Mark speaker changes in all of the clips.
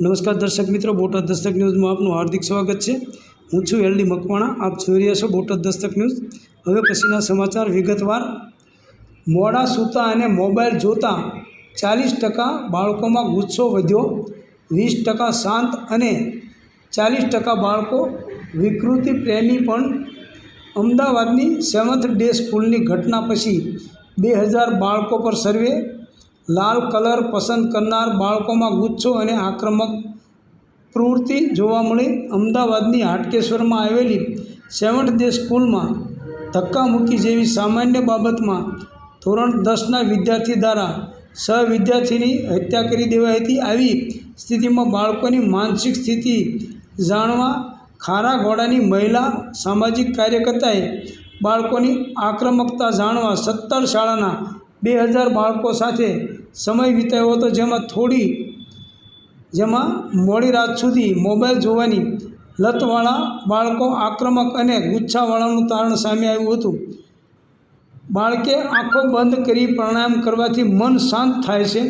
Speaker 1: નમસ્કાર દર્શક મિત્રો, બોટાદ દસ્તક ન્યૂઝમાં આપનું હાર્દિક સ્વાગત છે. હું છું એલડી મકવાણા, આપ જોઈ રહ્યા છો બોટાદ દસ્તક ન્યૂઝ. હવે પછીના સમાચાર વિગતવાર. મોડા સૂતા અને મોબાઈલ જોતા ચાલીસ ટકા બાળકોમાં ગુસ્સો વધ્યો, વીસ ટકા શાંત અને ચાલીસ ટકા બાળકો વિકૃતિ પ્રેમી પણ. અમદાવાદની સેવન્થ ડે સ્કૂલની ઘટના પછી બે હજાર બાળકો પર સર્વે લાલ કલર પસંદ કરનાર બાળકોમાં ગુસ્સો અને આક્રમક પ્રવૃત્તિ જોવા મળી. અમદાવાદની હાટકેશ્વરમાં આવેલી સેવન્થ ડે સ્કૂલમાં ધક્કામુક્કી જેવી સામાન્ય બાબતમાં ધોરણ દસના વિદ્યાર્થી દ્વારા સહ વિદ્યાર્થીની હત્યા કરી દેવાઈ હતી આવી સ્થિતિમાં બાળકોની માનસિક સ્થિતિ જાણવા ખારા ઘોડાની મહિલા સામાજિક કાર્યકર્તાએ બાળકોની આક્રમકતા જાણવા સત્તર શાળાના બે હજાર બાળકો સાથે સમય વિતાવ્યો હતો, જેમાં થોડી, જેમાં મોડી રાત સુધી મોબાઈલ જોવાની લતવાળા બાળકો આક્રમક અને ગુચ્છાવાળાનું તારણ સામે આવ્યું હતું. બાળકે આંખો બંધ કરી પ્રાણાયામ કરવાથી મન શાંત થાય છે.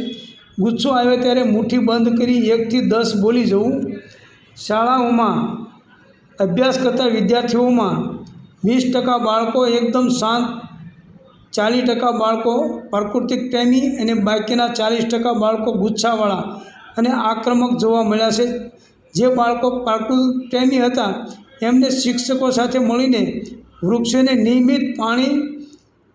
Speaker 1: ગુસ્સો આવે ત્યારે મુઠ્ઠી બંધ કરી એકથી દસ બોલી જવું. શાળાઓમાં અભ્યાસ કરતા વિદ્યાર્થીઓમાં વીસ ટકા બાળકો એકદમ શાંત ચાલીસ ટકા બાળકો પ્રાકૃતિક પ્રેમી અને બાકીના ચાલીસ ટકા બાળકો ગુચ્છાવાળા અને આક્રમક જોવા મળ્યા છે. જે બાળકો પ્રાકૃતિક પ્રેમી હતા, એમને શિક્ષકો સાથે મળીને વૃક્ષોને નિયમિત પાણી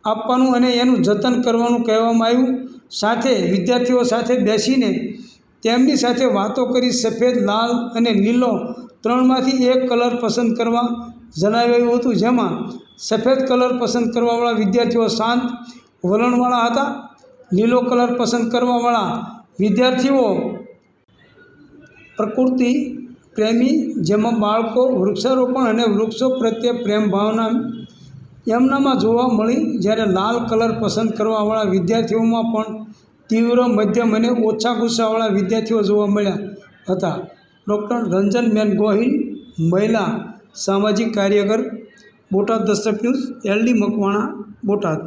Speaker 1: આપવાનું અને એનું જતન કરવાનું કહેવામાં આવ્યું. સાથે વિદ્યાર્થીઓ સાથે બેસીને તેમની સાથે વાતો કરી સફેદ, લાલ અને લીલો ત્રણમાંથી એક કલર પસંદ કરવા જણાવ્યું હતું, જેમાં સફેદ કલર પસંદ કરવાવાળા વિદ્યાર્થીઓ શાંત, વલણવાળા હતા. લીલો કલર પસંદ કરવાવાળા વિદ્યાર્થીઓ પ્રકૃતિ, પ્રેમી, જેમાં બાળકો, વૃક્ષારોપણ અને વૃક્ષો પ્રત્યે પ્રેમ ભાવના એમનામાં જોવા મળી. જ્યારે લાલ કલર પસંદ કરવાવાળા વિદ્યાર્થીઓમાં પણ તીવ્ર મધ્યમ અને ઓછા ગુસ્સાવાળા વિદ્યાર્થીઓ જોવા મળ્યા હતા. ડૉક્ટર રંજનબેન ગોહિલ મહિલા સામાજિક કાર્યકર બોટાદ દસ્તક ન્યૂઝ એલડી મકવાણા બોટાદ